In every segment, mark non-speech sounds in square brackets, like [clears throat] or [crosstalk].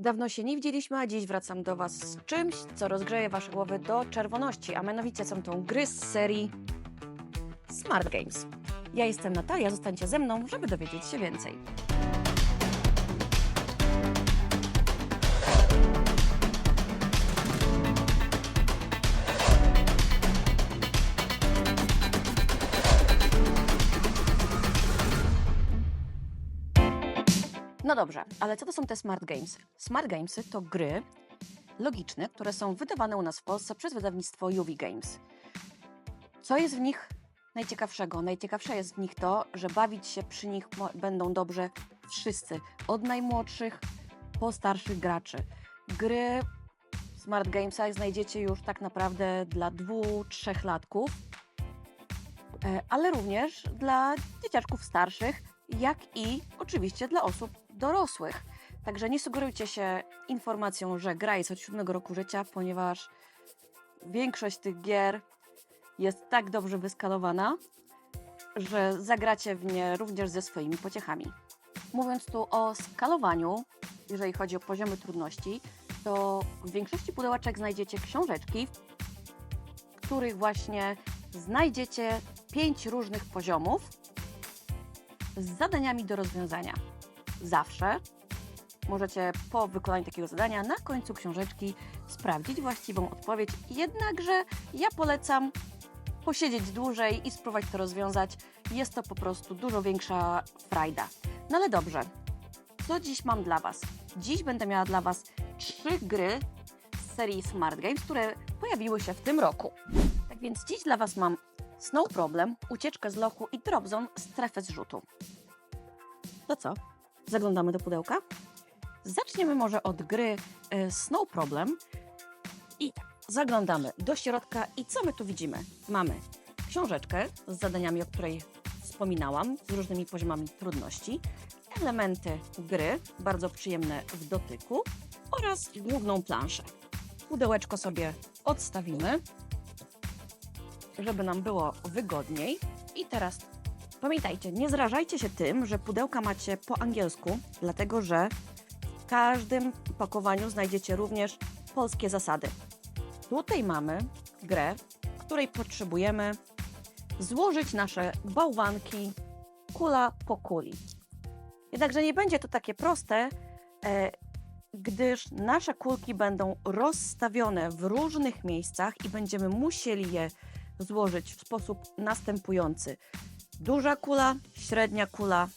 Dawno się nie widzieliśmy, a dziś wracam do Was z czymś, co rozgrzeje Wasze głowy do czerwoności, a mianowicie są to gry z serii Smart Games. Ja jestem Natalia, zostańcie ze mną, żeby dowiedzieć się więcej. Dobrze, ale co to są te Smart Games? Smart Gamesy to gry logiczne, które są wydawane u nas w Polsce przez wydawnictwo UV Games. Co jest w nich najciekawszego? Najciekawsze jest w nich to, że bawić się przy nich będą dobrze wszyscy, od najmłodszych po starszych graczy. Gry Smart Gamesach znajdziecie już tak naprawdę dla dwu, trzech latków, e, ale również dla dzieciaczków starszych, jak i oczywiście dla osób dorosłych. Także nie sugerujcie się informacją, że gra jest od 7 roku życia, ponieważ większość tych gier jest tak dobrze wyskalowana, że zagracie w nie również ze swoimi pociechami. Mówiąc tu o skalowaniu, jeżeli chodzi o poziomy trudności, to w większości pudełeczek znajdziecie książeczki, w których właśnie znajdziecie pięć różnych poziomów z zadaniami do rozwiązania. Zawsze możecie po wykonaniu takiego zadania na końcu książeczki sprawdzić właściwą odpowiedź. Jednakże ja polecam posiedzieć dłużej i spróbować to rozwiązać. Jest to po prostu dużo większa frajda. No ale dobrze, co dziś mam dla Was? Dziś będę miała dla Was trzy gry z serii Smart Games, które pojawiły się w tym roku. Tak więc dziś dla Was mam Snow Problem, Ucieczkę z lochu i Dropzone, Strefę zrzutu. To co? Zaglądamy do pudełka? Zaczniemy może od gry e, Snow Problem i zaglądamy do środka i co my tu widzimy? Mamy książeczkę z zadaniami, o której wspominałam, z różnymi poziomami trudności, elementy gry, bardzo przyjemne w dotyku oraz główną planszę. Pudełeczko sobie odstawimy, żeby nam było wygodniej. I teraz pamiętajcie, nie zrażajcie się tym, że pudełka macie po angielsku, dlatego że w każdym pakowaniu znajdziecie również polskie zasady. Tutaj mamy grę, w której potrzebujemy złożyć nasze bałwanki kula po kuli. Jednakże nie będzie to takie proste, e, gdyż nasze kulki będą rozstawione w różnych miejscach i będziemy musieli je złożyć w sposób następujący: duża kula, średnia kula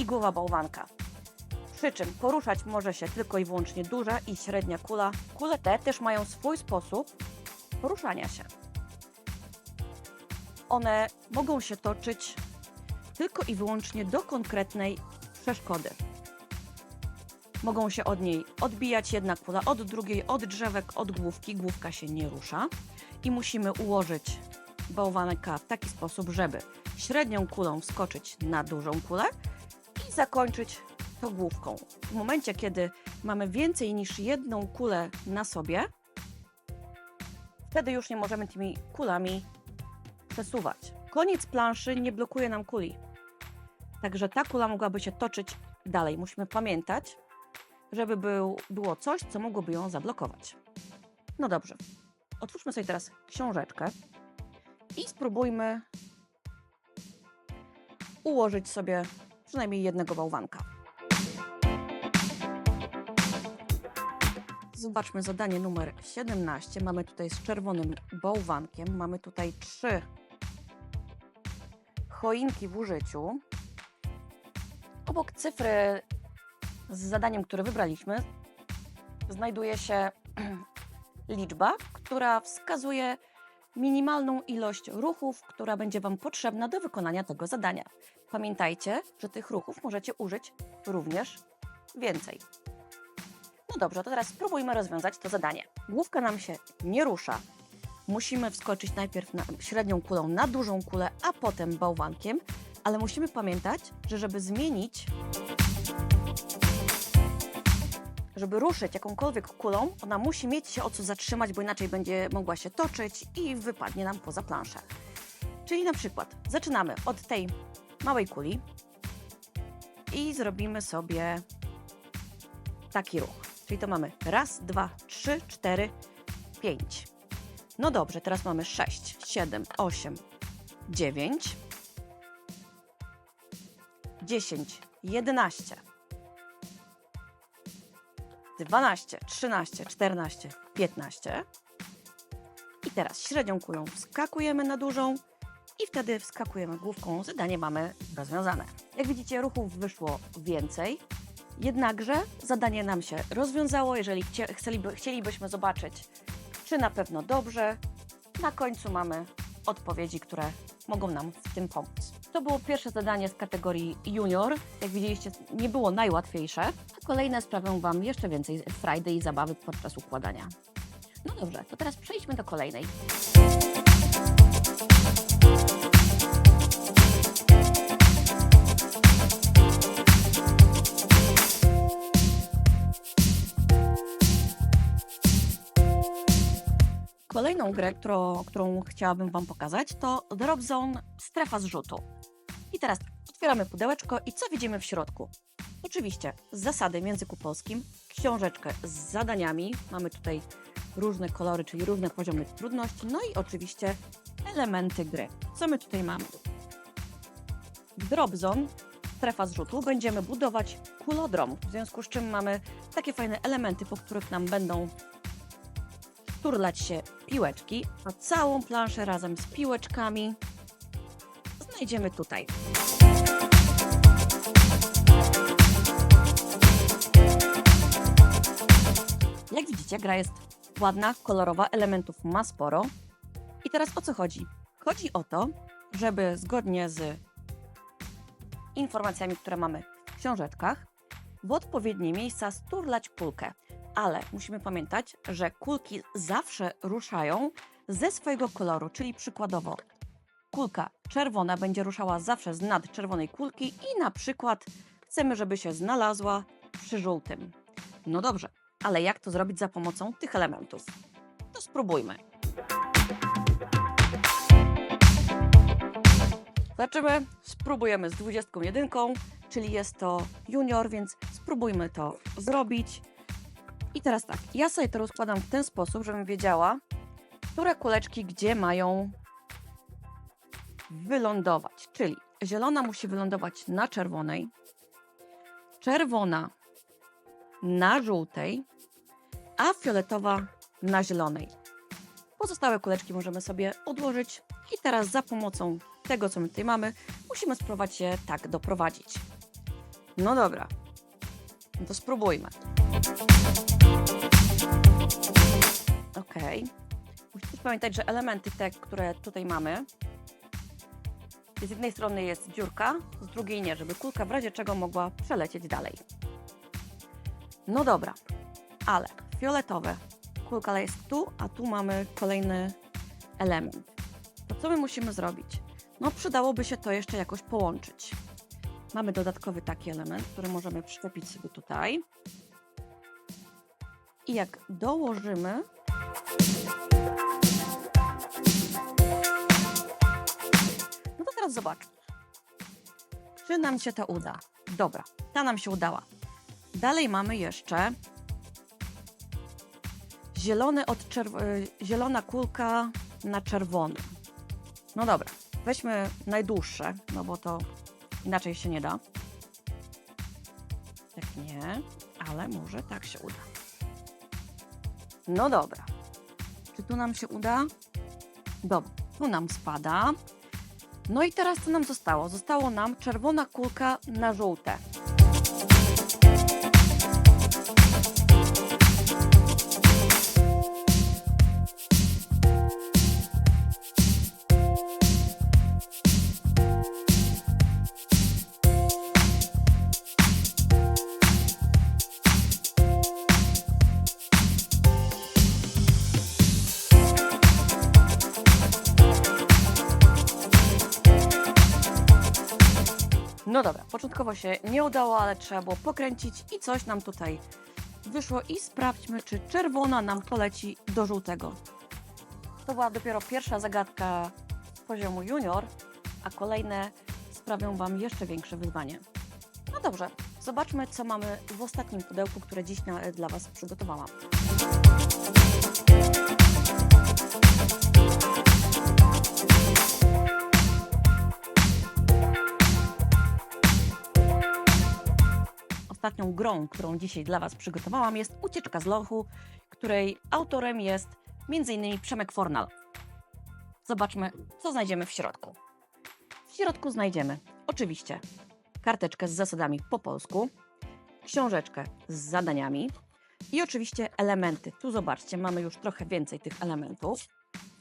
i głowa bałwanka. Przy czym poruszać może się tylko i wyłącznie duża i średnia kula. Kule te też mają swój sposób poruszania się. One mogą się toczyć tylko i wyłącznie do konkretnej przeszkody. Mogą się od niej odbijać jedna kula od drugiej, od drzewek, od główki. Główka się nie rusza i musimy ułożyć bałwanka w taki sposób, żeby średnią kulą wskoczyć na dużą kulę i zakończyć to główką. W momencie, kiedy mamy więcej niż jedną kulę na sobie, wtedy już nie możemy tymi kulami przesuwać. Koniec planszy nie blokuje nam kuli. Także ta kula mogłaby się toczyć dalej. Musimy pamiętać, żeby był, było coś, co mogłoby ją zablokować. No dobrze. Otwórzmy sobie teraz książeczkę i spróbujmy ułożyć sobie przynajmniej jednego bałwanka. Zobaczmy zadanie numer 17. Mamy tutaj z czerwonym bałwankiem. Mamy tutaj trzy choinki w użyciu. Obok cyfry z zadaniem, które wybraliśmy, znajduje się [clears throat] liczba, która wskazuje minimalną ilość ruchów, która będzie Wam potrzebna do wykonania tego zadania. Pamiętajcie, że tych ruchów możecie użyć również więcej. No dobrze, to teraz spróbujmy rozwiązać to zadanie. Główka nam się nie rusza. Musimy wskoczyć najpierw na średnią kulą na dużą kulę, a potem bałwankiem, ale musimy pamiętać, że żeby zmienić żeby ruszyć jakąkolwiek kulą, ona musi mieć się o co zatrzymać, bo inaczej będzie mogła się toczyć i wypadnie nam poza planszę. Czyli na przykład zaczynamy od tej małej kuli i zrobimy sobie taki ruch. Czyli to mamy raz, dwa, trzy, cztery, pięć. No dobrze, teraz mamy sześć, siedem, osiem, dziewięć, dziesięć, jedenaście, dwanaście, trzynaście, czternaście, piętnaście. I teraz średnią kulą wskakujemy na dużą i wtedy wskakujemy główką. Zadanie mamy rozwiązane. Jak widzicie, ruchów wyszło więcej. Jednakże zadanie nam się rozwiązało. Jeżeli chcie, chcieliby, chcielibyśmy zobaczyć, czy na pewno dobrze, na końcu mamy odpowiedzi, które mogą nam w tym pomóc. To było pierwsze zadanie z kategorii junior. Jak widzieliście, nie było najłatwiejsze, a kolejne sprawią Wam jeszcze więcej frajdy i zabawy podczas układania. No dobrze, to teraz przejdźmy do kolejnej. Kolejną grę, którą, którą chciałabym Wam pokazać, to Drop Zone Strefa Zrzutu. I teraz otwieramy pudełeczko i co widzimy w środku? Oczywiście zasady w języku polskim, książeczkę z zadaniami. Mamy tutaj różne kolory, czyli różne poziomy trudności, no i oczywiście elementy gry. Co my tutaj mamy? W Drop Zone, strefa zrzutu, będziemy budować kulodrom, w związku z czym mamy takie fajne elementy, po których nam będą turlać się piłeczki, a całą planszę razem z piłeczkami znajdziemy tutaj. Jak widzicie, gra jest ładna, kolorowa, elementów ma sporo. I teraz o co chodzi? Chodzi o to, żeby zgodnie z informacjami, które mamy w książeczkach, w odpowiednie miejsca sturlać kulkę. Ale musimy pamiętać, że kulki zawsze ruszają ze swojego koloru, czyli przykładowo kulka czerwona będzie ruszała zawsze z nad czerwonej kulki i na przykład chcemy, żeby się znalazła przy żółtym. No dobrze, ale jak to zrobić za pomocą tych elementów? To spróbujmy. Zobaczymy, spróbujemy z 21, czyli jest to junior, więc spróbujmy to zrobić. I teraz tak, ja sobie to rozkładam w ten sposób, żebym wiedziała, które kuleczki gdzie mają wylądować. Czyli zielona musi wylądować na czerwonej, czerwona na żółtej, a fioletowa na zielonej. Pozostałe kuleczki możemy sobie odłożyć i teraz za pomocą tego, co my tutaj mamy, musimy spróbować je tak doprowadzić. No dobra, no to spróbujmy. Ok. Musicie też pamiętać, że elementy te, które tutaj mamy, z jednej strony jest dziurka, z drugiej nie, żeby kulka w razie czego mogła przelecieć dalej. No dobra, ale fioletowe. Kulka jest tu, a tu mamy kolejny element. To co my musimy zrobić? No przydałoby się to jeszcze jakoś połączyć. Mamy dodatkowy taki element, który możemy przyczepić sobie tutaj. I jak dołożymy, teraz zobacz, czy nam się to uda. Dobra, ta nam się udała. Dalej mamy jeszcze zielony od y, zielona kulka na czerwony. No dobra, weźmy najdłuższe, no bo to inaczej się nie da. Tak nie, ale może tak się uda. No dobra. Czy tu nam się uda? Dobra, tu nam spada. No i teraz co nam zostało? Zostało nam czerwona kulka na żółte. No dobra, początkowo się nie udało, ale trzeba było pokręcić i coś nam tutaj wyszło i sprawdźmy, czy czerwona nam poleci do żółtego. To była dopiero pierwsza zagadka poziomu junior, a kolejne sprawią Wam jeszcze większe wyzwanie. No dobrze, zobaczmy, co mamy w ostatnim pudełku, które dziś na, dla Was przygotowałam. Ostatnią grą, którą dzisiaj dla Was przygotowałam, jest Ucieczka z lochu, której autorem jest m.in. Przemek Fornal. Zobaczmy, co znajdziemy w środku. W środku znajdziemy oczywiście karteczkę z zasadami po polsku, książeczkę z zadaniami i oczywiście elementy. Tu zobaczcie, mamy już trochę więcej tych elementów.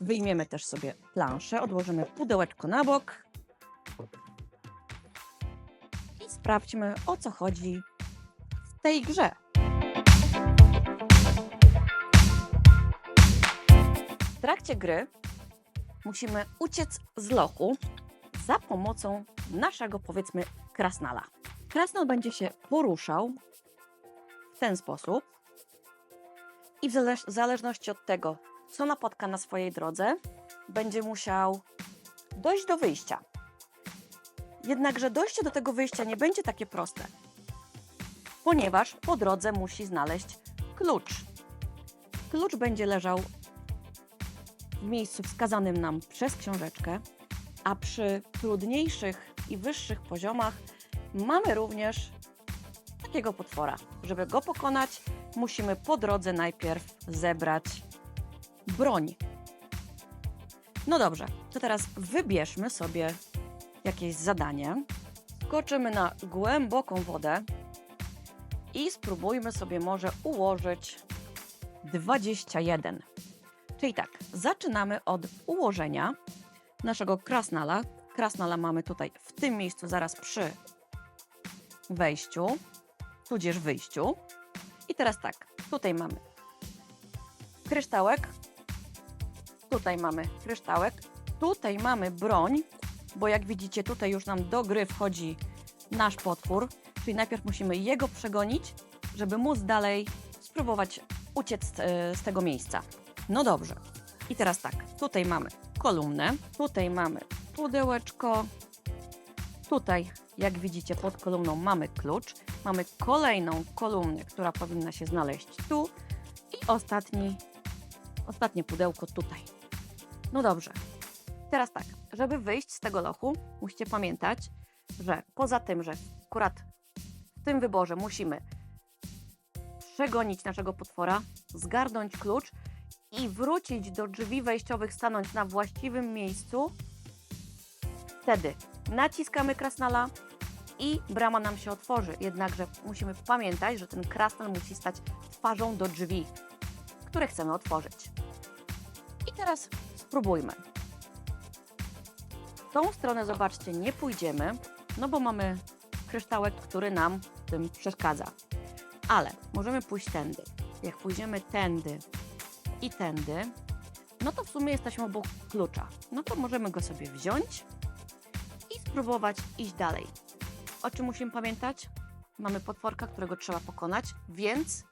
Wyjmiemy też sobie planszę, odłożymy pudełeczko na bok i sprawdźmy o co chodzi tej grze. W trakcie gry musimy uciec z lochu za pomocą naszego, powiedzmy, krasnala. Krasnal będzie się poruszał w ten sposób i w zależ- w zależności od tego, co napotka na swojej drodze, będzie musiał dojść do wyjścia. Jednakże dojście do tego wyjścia nie będzie takie proste, ponieważ po drodze musi znaleźć klucz. Klucz będzie leżał w miejscu wskazanym nam przez książeczkę, a przy trudniejszych i wyższych poziomach mamy również takiego potwora. Żeby go pokonać, musimy po drodze najpierw zebrać broń. No dobrze, to teraz wybierzmy sobie jakieś zadanie. Skoczymy na głęboką wodę i spróbujmy sobie może ułożyć 21. Czyli tak, zaczynamy od ułożenia naszego krasnala. Krasnala mamy tutaj w tym miejscu, zaraz przy wejściu, tudzież wyjściu. I teraz tak, tutaj mamy kryształek, tutaj mamy kryształek, tutaj mamy broń, bo jak widzicie, tutaj już nam do gry wchodzi nasz potwór, czyli najpierw musimy jego przegonić, żeby móc dalej spróbować uciec e, z tego miejsca. No dobrze. I teraz tak, tutaj mamy kolumnę, tutaj mamy pudełeczko, tutaj, jak widzicie, pod kolumną mamy klucz, mamy kolejną kolumnę, która powinna się znaleźć tu i ostatni, ostatnie pudełko tutaj. No dobrze. Teraz tak, żeby wyjść z tego lochu, musicie pamiętać, że poza tym, że akurat tym wyborze musimy przegonić naszego potwora, zgarnąć klucz i wrócić do drzwi wejściowych, stanąć na właściwym miejscu, wtedy naciskamy krasnala i brama nam się otworzy. Jednakże musimy pamiętać, że ten krasnal musi stać twarzą do drzwi, które chcemy otworzyć. I teraz spróbujmy. W tą stronę, zobaczcie, nie pójdziemy, no bo mamy kryształek, który nam tym przeszkadza. Ale możemy pójść tędy. Jak pójdziemy tędy i tędy, no to w sumie jesteśmy obok klucza. No to możemy go sobie wziąć i spróbować iść dalej. O czym musimy pamiętać? Mamy potworka, którego trzeba pokonać, więc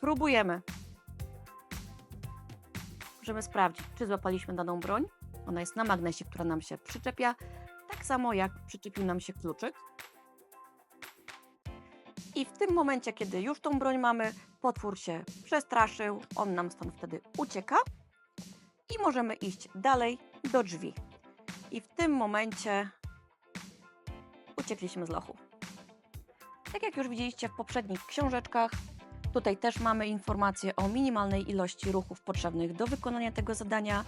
próbujemy. Możemy sprawdzić, czy złapaliśmy daną broń. Ona jest na magnesie, która nam się przyczepia, tak samo jak przyczepił nam się kluczyk. I w tym momencie, kiedy już tą broń mamy, potwór się przestraszył, on nam stąd wtedy ucieka i możemy iść dalej do drzwi. I w tym momencie uciekliśmy z lochu. Tak jak już widzieliście w poprzednich książeczkach, tutaj też mamy informacje o minimalnej ilości ruchów potrzebnych do wykonania tego zadania.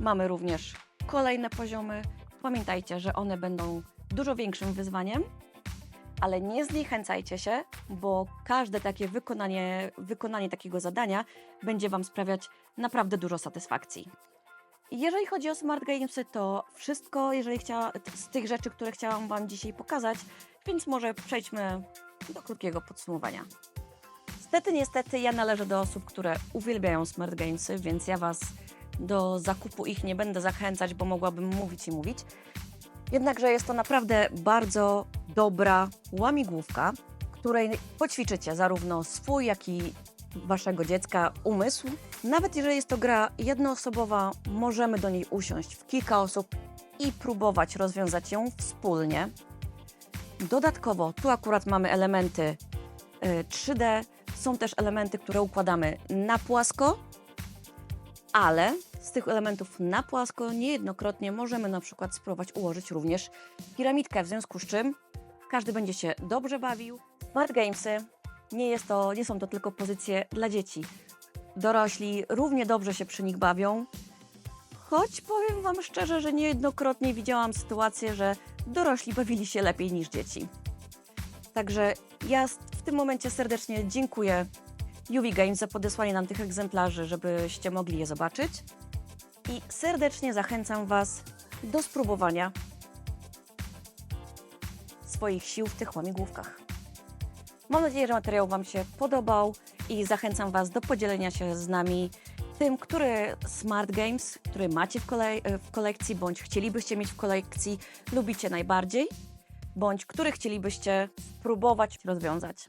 Mamy również kolejne poziomy. Pamiętajcie, że one będą dużo większym wyzwaniem, ale nie zniechęcajcie się, bo każde takie wykonanie, wykonanie takiego zadania będzie Wam sprawiać naprawdę dużo satysfakcji. Jeżeli chodzi o Smart Gamesy, to wszystko, jeżeli chciała, z tych rzeczy, które chciałam Wam dzisiaj pokazać, więc może przejdźmy do krótkiego podsumowania. Niestety, niestety, ja należę do osób, które uwielbiają Smart Gamesy, więc ja Was do zakupu ich nie będę zachęcać, bo mogłabym mówić i mówić. Jednakże jest to naprawdę bardzo dobra łamigłówka, której poćwiczycie zarówno swój, jak i waszego dziecka umysł. Nawet jeżeli jest to gra jednoosobowa, możemy do niej usiąść w kilka osób i próbować rozwiązać ją wspólnie. Dodatkowo tu akurat mamy elementy y, 3D, są też elementy, które układamy na płasko, ale z tych elementów na płasko niejednokrotnie możemy na przykład spróbować ułożyć również piramidkę, w związku z czym każdy będzie się dobrze bawił. Smart Gamesy nie, jest to, nie są to tylko pozycje dla dzieci. Dorośli równie dobrze się przy nich bawią, choć powiem Wam szczerze, że niejednokrotnie widziałam sytuację, że dorośli bawili się lepiej niż dzieci. Także ja w tym momencie serdecznie dziękuję UV Games za podesłanie nam tych egzemplarzy, żebyście mogli je zobaczyć. I serdecznie zachęcam Was do spróbowania swoich sił w tych łamigłówkach. Mam nadzieję, że materiał Wam się podobał i zachęcam Was do podzielenia się z nami tym, który Smart Games, który macie w, kolej, w kolekcji, bądź chcielibyście mieć w kolekcji, lubicie najbardziej, bądź który chcielibyście spróbować rozwiązać.